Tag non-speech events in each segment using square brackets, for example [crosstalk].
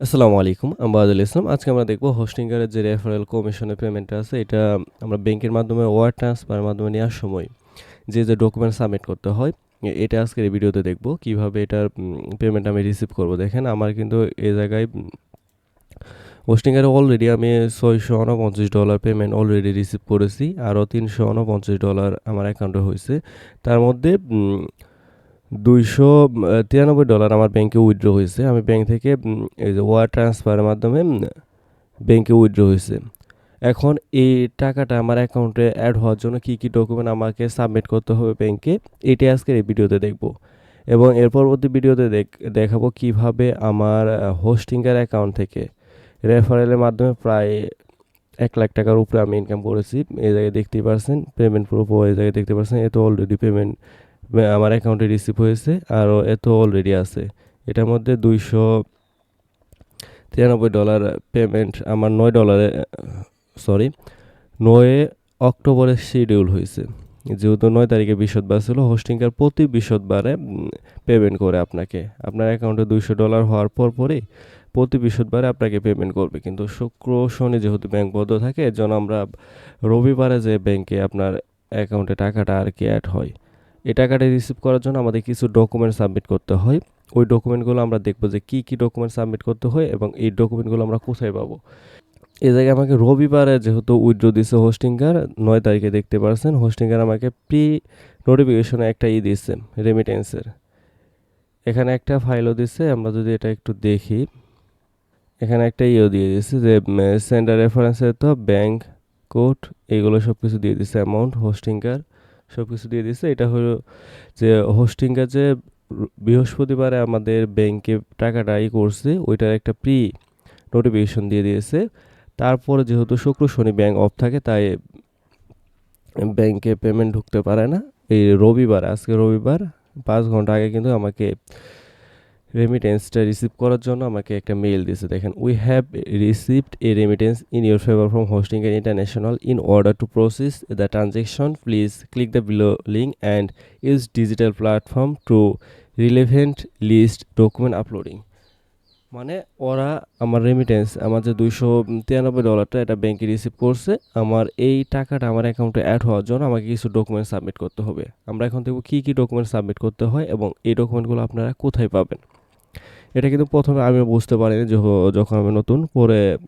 আসসালামু আলাইকুম, আমি ইসলাম। আজকে আমরা দেখব হোস্টিংকারের যে রেফারেল কমিশনের পেমেন্টটা আছে, এটা আমরা ব্যাংকের মাধ্যমে ওয়ার ট্রান্সফারের মাধ্যমে নেওয়ার সময় যে যে ডকুমেন্ট সাবমিট করতে হয়, এটা আজকের এই ভিডিওতে দেখব। কীভাবে এটার পেমেন্ট আমি রিসিভ করব। দেখেন, আমার কিন্তু এই জায়গায় হোস্টিংয়ের অলরেডি আমি ছয়শো উনপঞ্চাশ ডলার পেমেন্ট অলরেডি রিসিভ করেছি, আরও তিনশো উনপঞ্চাশ ডলার আমার অ্যাকাউন্টে হয়েছে। তার মধ্যে দুইশো তিরানব্বই ডলার আমার ব্যাংকে উইথড্র হয়েছে। আমি ব্যাংক থেকে এই যে ওয়ার ট্রান্সফারের মাধ্যমে ব্যাংকে উইথড্র হয়েছে। এখন এই টাকাটা আমার অ্যাকাউন্টে অ্যাড হওয়ার জন্য কী কী ডকুমেন্ট আমাকে সাবমিট করতে হবে ব্যাংকে এটাই আজকের এই ভিডিওতে দেখব। এবং এর পরবর্তী ভিডিওতে দেখ- দেখাবো কীভাবে আমার হোস্টিংয়ের অ্যাকাউন্ট থেকে রেফারেলের মাধ্যমে প্রায় এক লাখ টাকার উপরে আমি ইনকাম করেছি। এই জায়গায় দেখতেই পারছেন পেমেন্ট প্রুফ এই জায়গায় দেখতে পারছেন, এ তো অলরেডি পেমেন্ট আমার অ্যাকাউন্টে রিসিভ হয়েছে আরও এত অলরেডি আছে। এটার মধ্যে দুইশো তিরানব্বই ডলার পেমেন্ট আমার নয় ডলারে সরি নয় অক্টোবরে শিডিউল হয়েছে। যেহেতু নয় তারিখে বৃহস্পতিবার ছিল হোস্টিংকার প্রতি বৃহস্পতিবারে পেমেন্ট করে আপনাকে। আপনার অ্যাকাউন্টে দুইশো ডলার হওয়ার পর পরই প্রতি বৃহস্পতিবারে আপনাকে পেমেন্ট করবে। কিন্তু শুক্র, শনি যেহেতু ব্যাংক বন্ধ থাকে, এর জন্য আমরা রবিবারে যে ব্যাংকে আপনার অ্যাকাউন্টে টাকাটা আর কি অ্যাড হয়। এই টাকাটা রিসিভ করার জন্য আমাদের কিছু ডকুমেন্ট সাবমিট করতে হয়। ওই ডকুমেন্টগুলো আমরা দেখব যে কী কী ডকুমেন্ট সাবমিট করতে হয় এবং এই ডকুমেন্টগুলো আমরা কোথায় পাবো। এই জায়গায় আমাকে রবিবারে যেহেতু উইথড্র দিছে হোস্টিংকার নয় তারিখে দেখতে পারছেন হোস্টিংকার আমাকে প্রি নোটিফিকেশনে একটা ই দিচ্ছে রেমিটেন্সের এখানে একটা ফাইলও দিচ্ছে আমরা যদি এটা একটু দেখি। এখানে একটা ইও দিয়ে দিচ্ছে যে সেন্টার রেফারেন্সের তো ব্যাংক কোড এইগুলো সব কিছু দিয়ে দিচ্ছে অ্যামাউন্ট হোস্টিংকার সব কিছু দিয়ে দিছে এটা হলো যে হোস্টিংকার যে বৃহস্পতিবারে আমাদের ব্যাংকে টাকাটা ই করছে, ওইটার একটা প্রি নোটিফিকেশন দিয়ে দিয়েছে। তারপর যেহেতু শুক্র, শনি ব্যাংক অফ থাকে, তাই ব্যাংকে পেমেন্ট ঢুকতে পারে না। এই রবিবার, আজকে রবিবার, পাঁচ ঘণ্টা আগে কিন্তু আমাকে রেমিটেন্সটা রিসিভ করার জন্য আমাকে একটা মেইল দিয়েছে। দেখেন we have received a remittance in your favour from Hostinger international in order to process the transaction please click the below link and use digital platform to relevant list document uploading মানে ওরা আমার remittance আমার যে দুইশো তিরানব্বই ডলারটা এটা ব্যাংকে receive করছে, আমার এই টাকাটা আমার অ্যাকাউন্টে অ্যাড হওয়ার জন্য আমাকে কিছু ডকুমেন্ট সাবমিট করতে হবে। আমরা এখন দেখব কী কী ডকুমেন্ট সাবমিট করতে হয় এবং এই ডকুমেন্টগুলো আপনারা কোথায় পাবেন? এটা কিন্তু প্রথমে আমি বুঝতে পারিনি যখ- যখন আমি নতুন পরে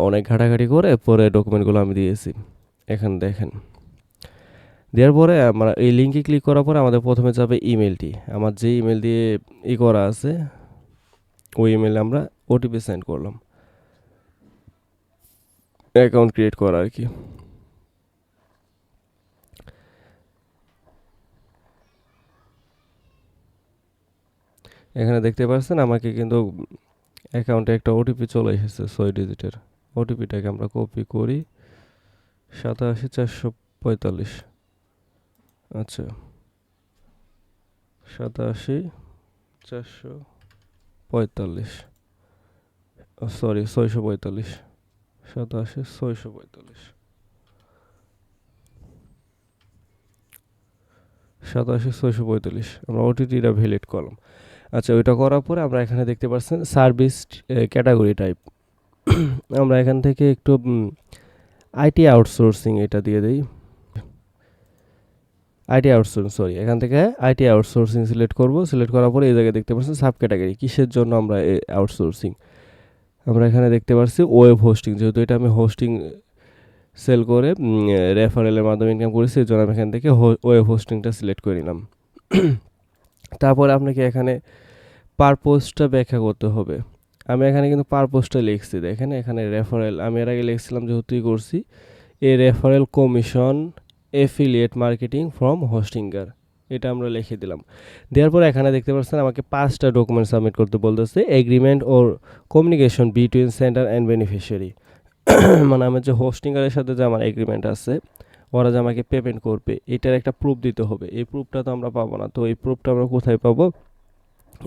অনেক ঘাটাঘাটি করে পরে ডকুমেন্টগুলো আমি দিয়েছি। এখানে দেখেন। দেওয়ার পরে আমরা এই লিঙ্কে ক্লিক করার পরে আমাদের প্রথমে যাবে ইমেলটি আমার যে ইমেল দিয়ে ই করা আছে, ওই ইমেলে আমরা ওটিপি সেন্ড করলাম। অ্যাকাউন্ট ক্রিয়েট করা আর কি। এখানে দেখতে পাচ্ছেন আমাকে কিন্তু অ্যাকাউন্টে একটা ওটিপি চলে এসেছে ছয় ডিজিটের। ওটিপিটাকে আমরা কপি করি। সাতাশি চারশো পঁয়তাল্লিশ। আচ্ছা। সাতাশি চারশো পঁয়তাল্লিশ। সরি ছয়শো পঁয়তাল্লিশ। সাতাশি ছয়শো পঁয়তাল্লিশ। সাতাশি ছয়শো পঁয়তাল্লিশ। আমরা ওটিটিটা ভ্যালিড করলাম। আচ্ছা ওইটা করার পরে আমরা এখানে দেখতে পাচ্ছেন সার্ভিস ক্যাটাগরি টাইপ আমরা এখান থেকে একটু আইটি আউটসোর্সিং এটা দিয়ে দিই। আইটি আউটসোর্সিং সরি এখান থেকে আইটি আউটসোর্সিং সিলেক্ট করব। সিলেক্ট করার পরে এই জায়গায় দেখতে পাচ্ছেন সাব ক্যাটাগরি কিসের জন্য আমরা আউটসোর্সিং আমরা এখানে দেখতে পাচ্ছি ওয়েব হোস্টিং যেহেতু এটা আমি হোস্টিং সেল করে রেফারেলের মাধ্যমে ইনকাম করেছি এই জন্য আমি এখান থেকে ওয়েব হোস্টিংটা সিলেক্ট করে নিলাম। [clears throat] তারপরে আপনাকে এখানে পারপোজটা ব্যাখ্যা করতে হবে। আমি এখানে কিন্তু পারপোজটা লিখছি, দেখেন এখানে রেফারেল আমি এর আগে লিখছিলাম যেহেতুই করছি, a referral commission affiliate marketing from Hostinger এটা আমরা লিখে দিলাম। দেওয়ার পর এখানে দেখতে পাচ্ছেন আমাকে পাঁচটা ডকুমেন্ট সাবমিট করতে বলতেছে agreement or communication between centre and beneficiary মানে আমার যে হোস্টিঙ্গারের সাথে যে আমার এগ্রিমেন্ট আছে ওরা যে আমাকে পেমেন্ট করবে, এটার একটা প্রুফ দিতে হবে। এই প্রুফটা তো আমরা পাবো না। তো এই প্রুফটা আমরা কোথায় পাবো?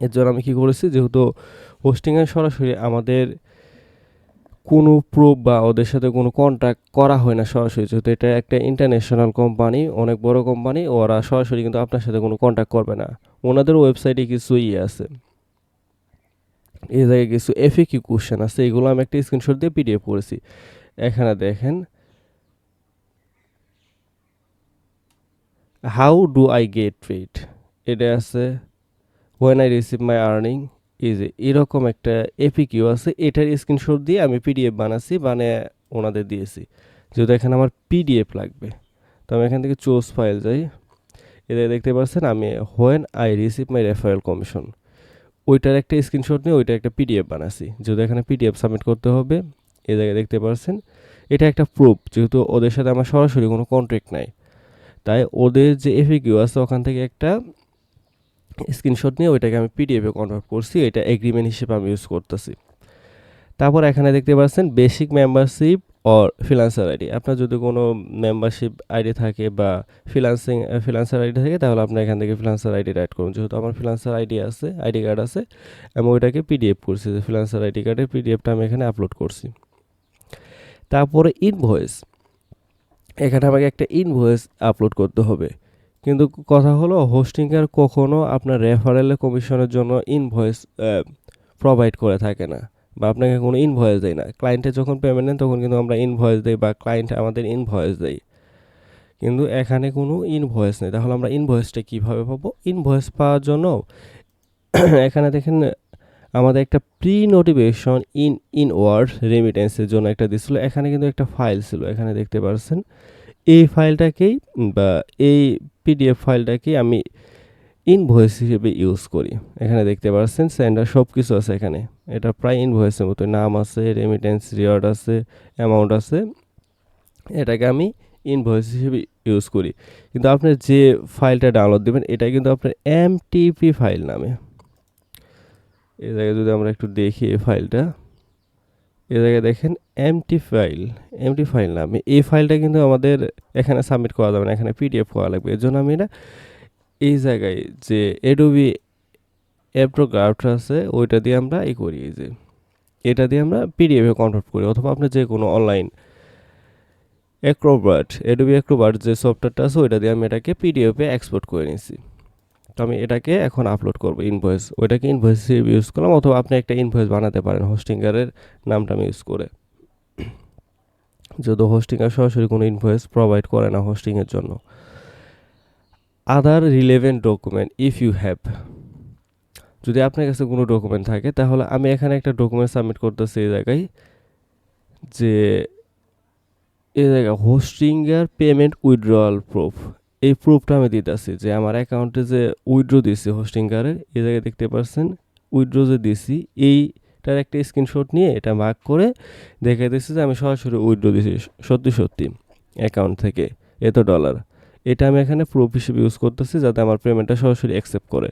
এর জন্য আমি কী করেছি, যেহেতু হোস্টিংয়ে সরাসরি আমাদের কোনো প্রুফ বা ওদের সাথে কোনো কন্ট্যাক্ট করা হয় না সরাসরি, যেহেতু এটা একটা ইন্টারন্যাশনাল কোম্পানি অনেক বড় কোম্পানি ওরা সরাসরি কিন্তু আপনার সাথে কোনো কন্ট্যাক্ট করবে না। ওনাদের ওয়েবসাইটে কিছু ইয়ে আছে। এই জায়গায় কিছু এফএ কিউ কোশ্চেন আছে, এগুলো আমি একটা স্ক্রিনশট দিয়ে পিডিএফ করেছি। এখানে দেখেন how do I get paid এটা আছে when I receive my earning এই যে, এরকম একটা এপি কিউ আছে, এটার স্ক্রিনশট দিয়ে আমি পিডিএফ বানাচ্ছি, বানিয়ে ওনাদের দিয়েছি। যেহেতু এখানে আমার পিডিএফ লাগবে, তো আমি এখান থেকে চোজ ফাইল যাই। এদের দেখতে পাচ্ছেন, আমি when I receive my referral commission ওইটার একটা স্ক্রিনশট নিয়ে ওইটা একটা পিডিএফ বানাচ্ছি। যেহেতু এখানে পিডিএফ সাবমিট করতে হবে এ জায়গায় দেখতে পাচ্ছেন, এটা একটা প্রুফ যেহেতু ওদের সাথে আমার সরাসরি কোনো কন্ট্যাক্ট নাই। তাই ওদের যে এফিকিউ আছে, ওখান থেকে একটা স্ক্রিনশট নিয়ে ওইটাকে আমি পিডিএফে কনভার্ট করছি। এটা এগ্রিমেন্ট হিসেবে আমি ইউজ করতেছি। তারপর এখানে দেখতে পাচ্ছেন basic membership or freelancer ID আপনার যদি কোনো মেম্বারশিপ আইডি থাকে বা ফ্রিলান্সিং ফ্রিলান্সার আইডি থাকে, তাহলে আপনি এখান থেকে ফ্রিলান্সার আইডি রাইড করুন। যেহেতু আমার ফ্রিলান্সার আইডি আছে আইডি কার্ড আছে, আমি ওইটাকে পিডিএফ করছি যে ফ্রিলান্সার আইডি কার্ডের পিডিএফটা আমি এখানে আপলোড করছি। তারপরে ইনভয়েস এখানে আমাকে একটা ইনভয়েস আপলোড করতে হবে। কিন্তু কথা হলো হোস্টিংয়ের কখনো আপনার রেফারেলের কমিশনের জন্য ইনভয়েস প্রোভাইড করে থাকে না বা আপনাকে কোনো ইনভয়েস দেয় না। ক্লায়েন্টে যখন পেমেন্ট নেন তখন কিন্তু আমরা ইনভয়েস দিই বা ক্লায়েন্ট আমাদের ইনভয়েস দেয়। কিন্তু এখানে কোনো ইনভয়েস নেই। তাহলে আমরা ইনভয়েসটা কীভাবে পাবো? ইনভয়েস পাওয়ার জন্য এখানে দেখেন আমাদের একটা pre notification in inward রেমিটেন্সের জন্য একটা দিছিল। এখানে কিন্তু একটা ফাইল ছিল, এখানে দেখতে পাচ্ছেন এই ফাইলটাকেই বা এই পিডিএফ ফাইলটাকেই আমি ইনভয়েস হিসেবে ইউজ করি। এখানে দেখতে পাচ্ছেন সেন্ডার সব কিছু আছে এখানে। এটা প্রায় ইনভয়েসের মতো। নাম আছে রেমিটেন্স রিওয়ার্ড আছে অ্যামাউন্ট আছে। এটাকে আমি ইনভয়েস হিসেবে ইউজ করি। কিন্তু আপনি যে ফাইলটা ডাউনলোড দেবেন, এটা কিন্তু আপনার এমটিপি ফাইল নামে। এ জায়গায় যদি আমরা একটু দেখি এই ফাইলটা, এ জায়গায় দেখেন এমটি ফাইল এমটি ফাইল নামে এই ফাইলটা কিন্তু আমাদের এখানে সাবমিট করা যাবে না, এখানে পিডিএফ করা লাগবে। এর জন্য আমি এটা এই জায়গায় যে এডোবি অ্যাপ্রোগ্রাফট আছে, ওইটা দিয়ে আমরা এই করি যে এটা দিয়ে আমরা পিডিএফে কনভার্ট করি। অথবা আপনি যে কোনো অনলাইন অ্যাক্রোবার্ট এডোবি অ্যাক্রোবার্ট যে সফটওয়্যারটা আছে, ওইটা দিয়ে আমি এটাকে পিডিএফে এক্সপোর্ট করে নিয়েছি। তো আমি এটাকে এখন আপলোড করব ইনভয়েস ওইটাকে ইনভয়েস হিসেবে ইউজ করলাম অথবা আপনি একটা ইনভয়েস বানাতে পারেন হোস্টিংয়ারের নামটা আমি ইউজ করে। যেহেতু হোস্টিংয়ার সরাসরি কোনো ইনভয়েস প্রোভাইড করে না হোস্টিংয়ের জন্য। Other relevant document if you have যদি আপনার কাছে কোনো ডকুমেন্ট থাকে, তাহলে আমি এখানে একটা ডকুমেন্ট সাবমিট করতেছি এই জায়গায়, যে এই জায়গায় হোস্টিংয়ের পেমেন্ট উইথড্রয়াল প্রুফ এই প্রুফটা আমি দিতেছি যে আমার অ্যাকাউন্টে যে উইড্রো দিছি হোস্টিং কার্ডের এই জায়গায় দেখতে পাচ্ছেন উইথড্র যে দিছি এইটার একটা স্ক্রিনশট নিয়ে এটা মার্ক করে দেখে দিচ্ছি যে আমি সরাসরি উইড্রো দিছি সত্যি সত্যি অ্যাকাউন্ট থেকে, এত ডলার এটা আমি এখানে প্রুফ হিসেবে ইউজ করতেছি যাতে আমার পেমেন্টটা সরাসরি অ্যাকসেপ্ট করে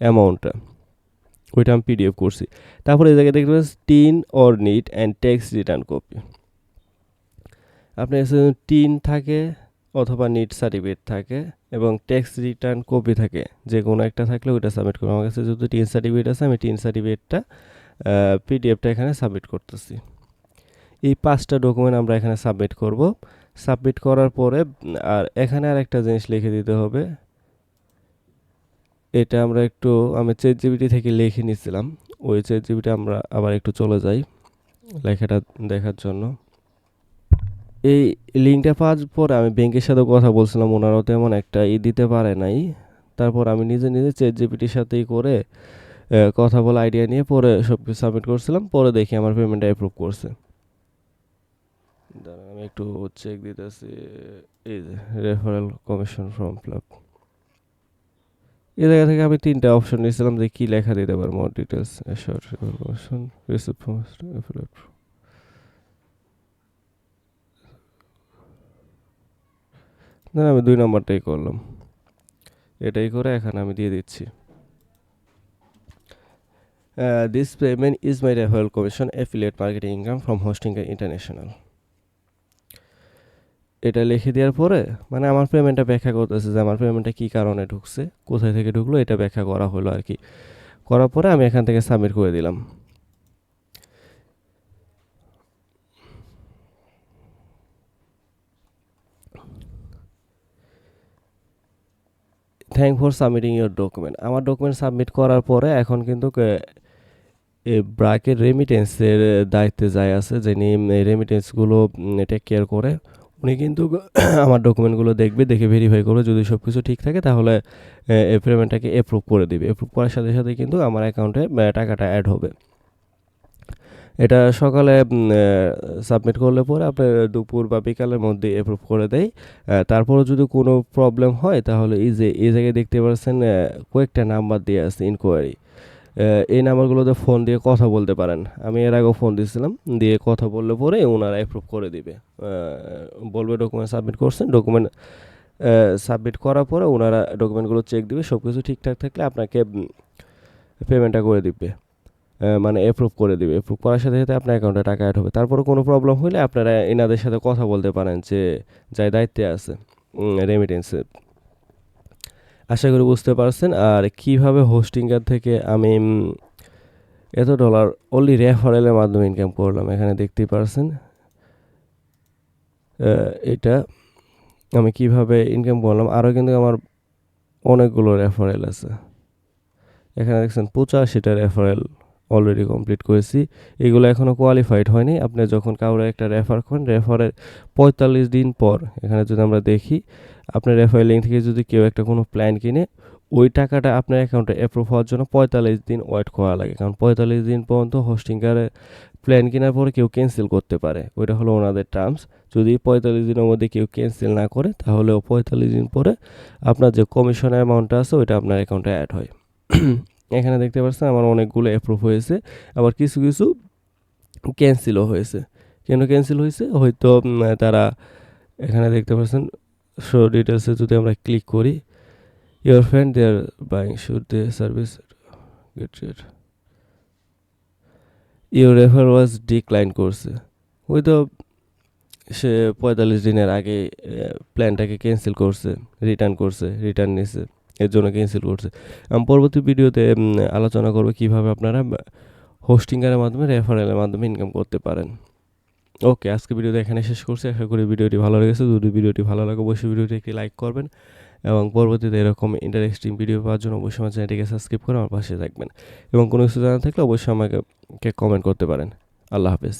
অ্যামাউন্টটা ওইটা আমি পিডিএফ করছি। তারপরে এই জায়গায় দেখতে পাচ্ছি TIN or NID and tax return copy আপনার টিন থাকে অথবা নিট সার্টিফিকেট থাকে এবং ট্যাক্স রিটার্ন কপি থাকে, যে কোনো একটা থাকলে ওইটা সাবমিট করব আমার কাছে যেহেতু টিন সার্টিফিকেট আছে, আমি টিন সার্টিফিকেটটা পিডিএফটা এখানে সাবমিট করতেছি। এই পাঁচটা ডকুমেন্ট আমরা এখানে সাবমিট করব। সাবমিট করার পরে, আর এখানে আর একটা জিনিস লিখে দিতে হবে। এটা আমরা একটু, আমি চেট জিবিটি থেকে লিখে নিয়েছিলাম ওই চেট জিবিটি আমরা আবার একটু চলে যাই লেখাটা দেখার জন্য। এই লিঙ্কটা পাওয়ার পর আমি ব্যাংকের সাথে কথা বলছিলাম, ওনারাও তেমন একটা ই দিতে পারে নাই। তারপর আমি নিজে নিজে চেট জিপিটির সাথেই করে কথা বলে আইডিয়া নিয়ে পরে সব কিছু সাবমিট করছিলাম, পরে দেখি আমার পেমেন্টটা অ্যাপ্রুভ করছে। আমি একটু চেক দিতেছি, এই যে referral commission form fill up এই জায়গা থেকে আমি তিনটা অপশন নিয়েছিলাম যে কী লেখা দিতে পারব ডিটেলস কমিশন রিসিপ্ট না আমি দুই নম্বরটাই করলাম। এটাই করে এখানে আমি দিয়ে দিচ্ছি। This payment is my referral commission affiliate marketing income from hosting international এটা লিখে দেওয়ার পরে মানে আমার পেমেন্টটা ব্যাখ্যা করতেছে যে আমার পেমেন্টটা কী কারণে ঢুকছে, কোথায় থেকে ঢুকলো, এটা ব্যাখ্যা করা হলো আর কি। করার পরে আমি এখান থেকে সাবমিট করে দিলাম। Thank for submitting your document আমার ডকুমেন্ট সাবমিট করার পরে এখন কিন্তু ব্রাকের রেমিটেন্সের দায়িত্বে যায় আছে যিনি রেমিটেন্সগুলো টেক কেয়ার করে, উনি কিন্তু [coughs] আমার ডকুমেন্টগুলো দেখবে, দেখে ভেরিফাই করবে। যদি সব কিছু ঠিক থাকে, তাহলে পেমেন্টটাকে অ্যাপ্রুভ করে দিবে। অ্যাপ্রুভ করার সাথে সাথে কিন্তু আমার অ্যাকাউন্টে টাকাটা অ্যাড হবে। এটা সকালে সাবমিট করলে পরে আপনার দুপুর বা বিকালের মধ্যে অ্যাপ্রুভ করে দেয়। তারপরে যদি কোনো প্রবলেম হয় তাহলে এই যে, এই জায়গায় দেখতে পাচ্ছেন কয়েকটা নাম্বার দিয়ে আছে ইনকোয়ারি এই নাম্বারগুলোতে ফোন দিয়ে কথা বলতে পারেন। আমি এর আগেও ফোন দিয়েছিলাম, দিয়ে কথা বললে পরে ওনারা অ্যাপ্রুভ করে দিবে। বলবে ডকুমেন্ট সাবমিট করছেন ডকুমেন্ট সাবমিট করার পরে ওনারা ডকুমেন্টগুলো চেক দিবে সব কিছু ঠিকঠাক থাকলে আপনাকে পেমেন্টটা করে দিবে। মানে অ্যাপ্রুভ করে দিবে। অ্যাপ্রুভ করার সাথে সাথে আপনার অ্যাকাউন্টে টাকা অ্যাড হবে। তারপরে কোনো প্রবলেম হলে আপনারা এনাদের সাথে কথা বলতে পারেন যে যাই দায়িত্বে আছে রেমিটেন্সে আশা করি বুঝতে পারছেন। আর কীভাবে হোস্টিংকার থেকে আমি এত ডলার অনলি রেফারেলের মাধ্যমে ইনকাম করলাম, এখানে দেখতেই পারছেন। এটা আমি কীভাবে ইনকাম করলাম, আরও কিন্তু আমার অনেকগুলো রেফারেল আছে। এখানে দেখছেন পঁচাশিটা রেফারেল অলরেডি কমপ্লিট করেছি। এগুলো এখনও কোয়ালিফাইড হয়নি। আপনি যখন কাউরে একটা রেফার করেন রেফারের পঁয়তাল্লিশ দিন পর, এখানে যদি আমরা দেখি, আপনার রেফার লিঙ্ক থেকে যদি কেউ একটা কোনো প্ল্যান কিনে, ওই টাকাটা আপনার অ্যাকাউন্টে অ্যাপ্রুভ হওয়ার জন্য পঁয়তাল্লিশ দিন ওয়েট করা লাগে। কারণ পঁয়তাল্লিশ দিন পর্যন্ত হোস্টিংকারে প্ল্যান কেনার পরে কেউ ক্যান্সেল করতে পারে। ওইটা হলো ওনাদের টার্মস যদি পঁয়তাল্লিশ দিনের মধ্যে কেউ ক্যান্সেল না করে, তাহলেও পঁয়তাল্লিশ দিন পরে আপনার যে কমিশন অ্যামাউন্টটা আছে, ওইটা আপনার অ্যাকাউন্টে অ্যাড হয়। এখানে দেখতে পাচ্ছেন আমার অনেকগুলো অ্যাপ্রুভ হয়েছে, আবার কিছু কিছু ক্যান্সেলও হয়েছে। কেন ক্যান্সেল হয়েছে? হয়তো তারা এখানে দেখতে পাচ্ছেন শো ডিটেলসে যদি আমরা ক্লিক করি your friend they are buying should they service your refer was decline করছে হয়তো সে পঁয়তাল্লিশ দিনের আগে প্ল্যানটাকে ক্যান্সেল করছে রিটার্ন করছে রিটার্ন নিছে। এর জন্য ক্যান্সেল করছে। আমি পরবর্তী ভিডিওতে আলোচনা করব কীভাবে আপনারা হোস্টিংয়ের মাধ্যমে রেফারেলের মাধ্যমে ইনকাম করতে পারেন। ওকে আজকে ভিডিওটা এখানে শেষ করছি। আশা করি ভিডিওটি ভালো লেগেছে। যদি ভিডিওটি ভালো লাগে, অবশ্যই ভিডিওটি একটি লাইক করবেন এবং পরবর্তীতে এরকম ইন্টারেস্টিং ভিডিও পাওয়ার জন্য অবশ্যই আমার চ্যানেলটিকে সাবস্ক্রাইব করে আমার পাশে থাকবেন। এবং কোনো কিছু জানা থাকলে অবশ্যই আমাকে কমেন্ট করতে পারেন। আল্লাহ হাফেজ।